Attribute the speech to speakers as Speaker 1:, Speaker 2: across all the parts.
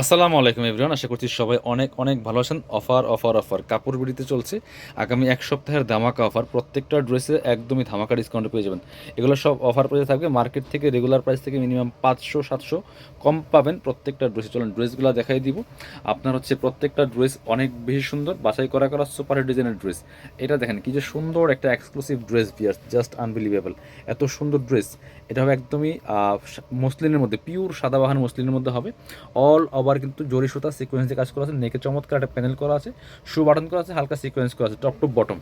Speaker 1: আসসালামু আলাইকুম এভরিওয়ান আশা করছি সবাই অনেক অনেক ভালো আছেন। Offer offer offer. কাপড় বিড়িতে চলছে। আগামী এক সপ্তাহের ধামাকা অফার। প্রত্যেকটা ড্রেসে একদমই ধামাকা ডিসকাউন্টে পেয়ে যাবেন। এগুলো সব অফার প্রাইসে থাকবে। মার্কেট থেকে রেগুলার প্রাইস থেকে মিনিমাম পাঁচশো সাতশো কম পাবেন প্রত্যেকটা ড্রেসে। চলুন ড্রেসগুলো দেখাই দিব। আপনার হচ্ছে প্রত্যেকটা ড্রেস অনেক বেশি সুন্দর। বাছাই করা করা সুপার ডিজাইনের ড্রেস। এটা দেখেন কি যে সুন্দর একটা এক্সক্লুসিভ ড্রেস বিয়ার জাস্ট আনবিলিভেবল এত সুন্দর ড্রেস। এটা হবে একদমই আহ, মসলিনের মধ্যে পিওর সাদাবাহান মসলিনের মধ্যে হবে। অল ওভার কিন্তু জরি সুতা সিকোয়েন্স কাজ করা আছে। নেকে চমৎকার একটা প্যানেল করা আছে। শু বাটন করা আছে, হালকা সিকোয়েন্স করা আছে টপ টু বটম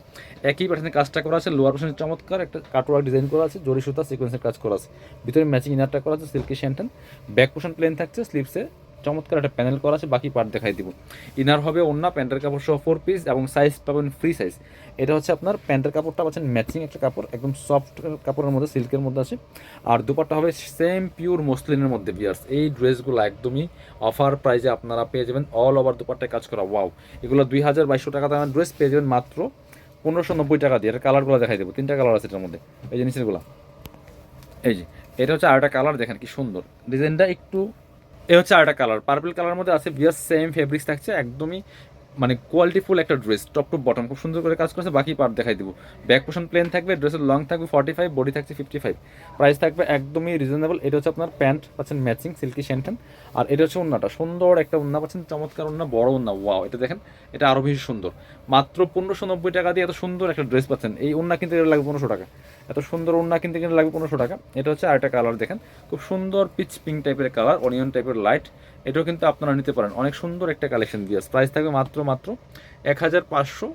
Speaker 1: একই প্যাটার্নে কাজটা করা আছে লোয়ার পোশনে চমৎকার একটা কাটওয়ার্ক ডিজাইন করা আছে, জরি সুতা সিকোয়েন্সের কাজ করা আছে। ভিতরে ম্যাচিং ইনারটা করা আছে silky shantung back portion plain থাকছে স্লিপসে চমৎকার একটা প্যানেল করা আছে, বাকি পার্ট দেখাই দিব। ইনার হবে অন্য প্যান্টের কাপড় সহ ফোর পিস এবং সাইজ পাবেন ফ্রি সাইজ এটা হচ্ছে আপনার প্যান্টের কাপড়টা পাচ্ছেন ম্যাচিং একটা কাপড়, একদম সফট কাপড়ের মধ্যে, সিল্কের মধ্যে আছে। আর দুপাট্টা হবে সেম পিওর মসলিনের মধ্যে বিয়ার্স এই ড্রেসগুলো একদমই অফার প্রাইজে আপনারা পেয়ে যাবেন। অল ওভার দুপাট্টায় কাজ করা ওয়াও এগুলো দুই হাজার বাইশশো টাকা দামের ড্রেস পেয়ে যাবেন মাত্র পনেরোশো নব্বই টাকা দিয়ে। এটা কালারগুলো দেখাই দেবো। তিনটা কালার আছে এটার মধ্যে। এই যে নিচেরগুলো। এই যে, এটা হচ্ছে আরেকটা কালার দেখেন কি সুন্দর। ডিজাইনটা একটু এ হচ্ছে আরেকটা কালার পার্পল কালার মধ্যে আছে বিয়ার সেম ফেব্রিক্স থাকছে একদমই মানে কোয়ালিটিফুল একটা ড্রেস টপ টু বটম খুব সুন্দর করে কাজ করেছে, বাকি পার্ট দেখাই দিব। ব্যাক পোর্শন প্লেন থাকবে ড্রেসের লং থাকবে ফর্টি ফাইভ বডি থাকছে ফিফটি ফাইভ প্রাইস থাকবে একদমই রিজনেবল এটা হচ্ছে আপনার প্যান্ট পাচ্ছেন ম্যাচিং সিল্কি শ্যান্টেন আর এটা হচ্ছে উন্নাটা সুন্দর একটা উন্না পাচ্ছেন চমৎকার উন্না বড় উন্না ওয়াও এটা দেখেন, এটা আরও বেশি সুন্দর। মাত্র পনেরোশো নব্বই টাকা দিয়ে এত সুন্দর একটা ড্রেস পাচ্ছেন। এই উন্না কিনতে গেলে লাগবে পনেরোশো টাকা। এত সুন্দর উন্না কিনতে গেলে লাগবে পনেরোশো টাকা। এটা হচ্ছে আরেকটা কালার দেখেন, খুব সুন্দর পিচ পিঙ্ক টাইপের কালার অনিয়ন টাইপের লাইট এটাও কিন্তু আপনারা নিতে পারেন। অনেক সুন্দর একটা কালেকশন দিয়ে প্রাইস থাকবে মাত্র মাত্র এক হাজার পাঁচশো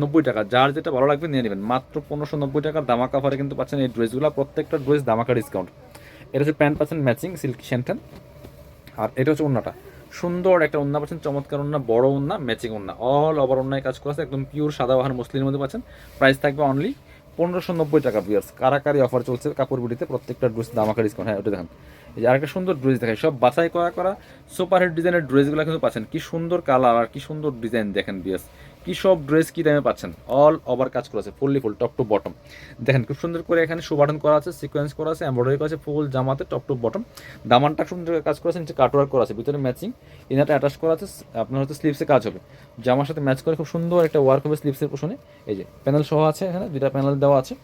Speaker 1: নব্বই টাকা। যার যেটা ভালো লাগবে নিয়ে নেবেন। মাত্র পনেরোশো নব্বই টাকার দামা কাভারে কিন্তু পাচ্ছেন এই ড্রেসগুলো প্রত্যেকটা ড্রেস দামাকা ডিসকাউন্ট এটা হচ্ছে প্যান্ট পাচ্ছেন ম্যাচিং সিল্কি শ্যান্টেন আর এটা হচ্ছে ওন্নাটা। সুন্দর একটা ওন্না পাচ্ছেন, চমৎকার ওন্না, বড় ওন্না ম্যাচিং ওন্না। অল ওভার ওন্নায় কাজ করা আছে। একদম পিওর সাদা বাহার মুসলিমের মধ্যে পাচ্ছেন। প্রাইস থাকবে অনলি পনেরোশো নব্বই টাকা বিয়ার্স কারাকারি অফার চলছে কাপড় বুটিতে প্রত্যেকটা ড্রেস দামাকা ডিসকাউন্ট হ্যাঁ ওটা দেখেন। এই যে আরেকটা সুন্দর ড্রেস দেখায় সব বাছাই করা করা সুপার হিট ডিজাইনের ড্রেসগুলো কিন্তু পাচ্ছেন। কি সুন্দর কালার আর কি সুন্দর ডিজাইন দেখেন বিয়ার্স কি সব ড্রেস কি দামে পাচ্ছেন? অল ওভার কাজ করা আছে fully full top to bottom দেখেন, খুব সুন্দর করে এখানে সুবাটন করা আছে সিকোয়েন্স করা আছে এমব্রয়ডারি করা আছে ফুল জামাতে টপ টু বটম দামানটা সুন্দর কাজ করা আছে, নিচে কাটওয়ার্ক করা আছে, ভিতরে ম্যাচিং ইনারটা অ্যাটাচ করা আছে, আপনার হচ্ছে স্লিপসে কাজ হবে। জামার সাথে ম্যাচ করে খুব সুন্দর একটা ওয়ার্ক হবে স্লিপসের পোষণে। এই যে প্যানেল সহ আছে এখানে দুটা প্যানেল দেওয়া আছে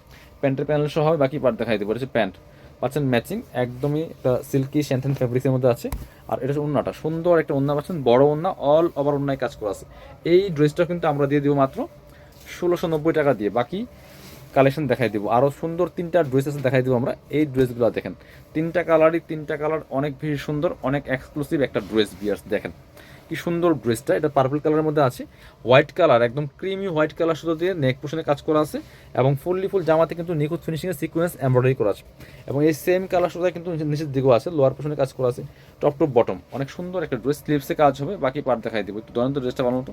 Speaker 1: প্যান্টের প্যানেল সহ বাকি পার্ট দেখাই দেবো প্যান্ট পাচ্ছেন ম্যাচিং, একদমই একটা সিল্কি শ্যান্থেন ফেব্রিক্সের মধ্যে আছে। আর এটা হচ্ছে ওন্নাটা, সুন্দর একটা ওন্না পাচ্ছেন, বড় ওন্না অল ওভার ওন্নায় কাজ করা আছে। এই ড্রেসটা কিন্তু আমরা দিয়ে দিব মাত্র ষোলোশো নব্বই টাকা দিয়ে। বাকি কালেকশন দেখাই দিব। আরও সুন্দর তিনটা ড্রেস আছে দেখাই দিব আমরা। এই ড্রেসগুলো দেখেন, তিনটা কালারই তিনটা কালার অনেক বেশি সুন্দর, অনেক এক্সক্লুসিভ একটা ড্রেস বিয়ার্স দেখেন। কি সুন্দর ড্রেসটা, এটা পার্পল কালারের মধ্যে আছে। হোয়াইট কালার একদম ক্রিমি হোয়াইট কালার সুতো দিয়ে নেক পোশনে কাজ করা আছে এবং ফুললি ফুল জামাতে কিন্তু নিখুঁত ফিনিশিংয়ের সিকোয়েন্স এমব্রয়ডারি করা আছে। এবং এই সেম কালার সুতো কিন্তু নিচের দিকেও আছে লোয়ার পোশনে কাজ করা আছে টপ টপ বটম অনেক সুন্দর একটা ড্রেস স্লিভসে কাজ হবে, বাকি পার্ট দেখাই দিব। একটু দন্ত ড্রেসটা ভালো মতো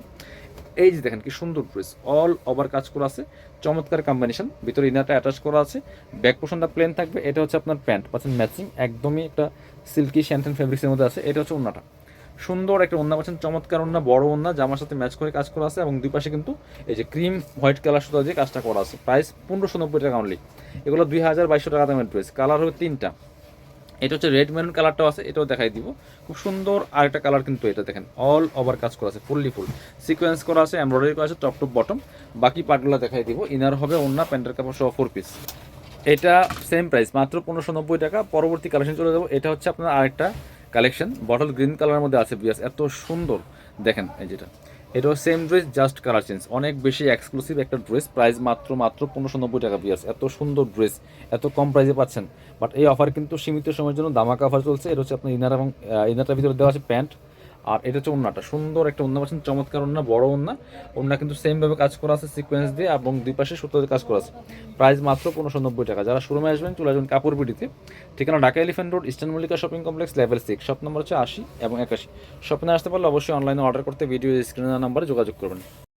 Speaker 1: এই যে দেখেন কি সুন্দর ড্রেস অল ওভার কাজ করা আছে। চমৎকার কম্বিনেশন ভিতরে ইনারটা অ্যাটাচ করা আছে। ব্যাক পোর্শনটা প্লেন থাকবে, এটা হচ্ছে আপনার প্যান্ট, পাচ্ছেন ম্যাচিং একদমই একটা সিল্কি শ্যান্টেন ফেব্রিক্সের মধ্যে আছে, এটা হচ্ছে ওন্নাটা সুন্দর একটা ওন্না পাচ্ছেন, চমৎকার ওন্না বড় ওন্না জামার সাথে ম্যাচ করে কাজ করা আছে এবং দুই পাশে কিন্তু এই যে ক্রিম, হোয়াইট কালার সুতা দিয়ে কাজটা করা আছে। প্রাইস পনেরোশো নব্বই টাকা অনলি এগুলো দুই হাজার বাইশশো টাকা দামের ড্রেস কালার হবে তিনটা। এটা হচ্ছে রেড মেরুন কালারটাও আছে, এটাও দেখাই দিব। খুব সুন্দর আরেকটা কালার কিন্তু এটা দেখেন অল ওভার কাজ করা আছে ফুললি ফুল সিকোয়েন্স করা আছে এমব্রয়ডারি করা আছে টপ টপ বটম বাকি পার্টগুলো দেখাই দিব ইনার হবে অন্য প্যান্টের কাপড় সহ ফোর পিস এটা সেম প্রাইস মাত্র পনেরোশো নব্বই টাকা। পরবর্তী কালেকশন চলে যাব, এটা হচ্ছে আপনার আরেকটা কালেকশন। বটল গ্রিন কালারের মধ্যে আছে বিয়াস এত সুন্দর। দেখেন এই যেটা। এটাও same dress just colour change অনেক বেশি এক্সক্লুসিভ একটা ড্রেস প্রাইস মাত্র মাত্র পনেরোশো নব্বই টাকা বিয়াস এত সুন্দর ড্রেস এত কম প্রাইসে পাচ্ছেন। বাট এই অফার কিন্তু সীমিত সময়ের জন্য দামাকা অফার চলছে। এটা হচ্ছে আপনার ইনার এবং ইনারটার ভিতরে দেওয়া আছে প্যান্ট। আর এটা হচ্ছে ওন্নাটা। সুন্দর একটা ওন্না পাচ্ছেন চমৎকার ওন্না, বড় ওন্না। ওন্না কিন্তু সেমভাবে কাজ করা আছে সিকোয়েন্স দিয়ে, এবং দুই পাশে সত্তর দিয়ে কাজ করা আছে। প্রাইস মাত্র পনেরোশো নব্বই টাকা। যারা শোরুমে আসবেন, চলে আসবেন কাপড় পিটিতে ঠিকানা Dhaka elephant road eastern Mallika shopping complex level six shop number হচ্ছে আশি এবং একাশি। শপিংয়ে আসতে পারলে অবশ্যই অনলাইনে অর্ডার করতে ভিডিও স্ক্রিনের নাম্বারে যোগাযোগ করবেন।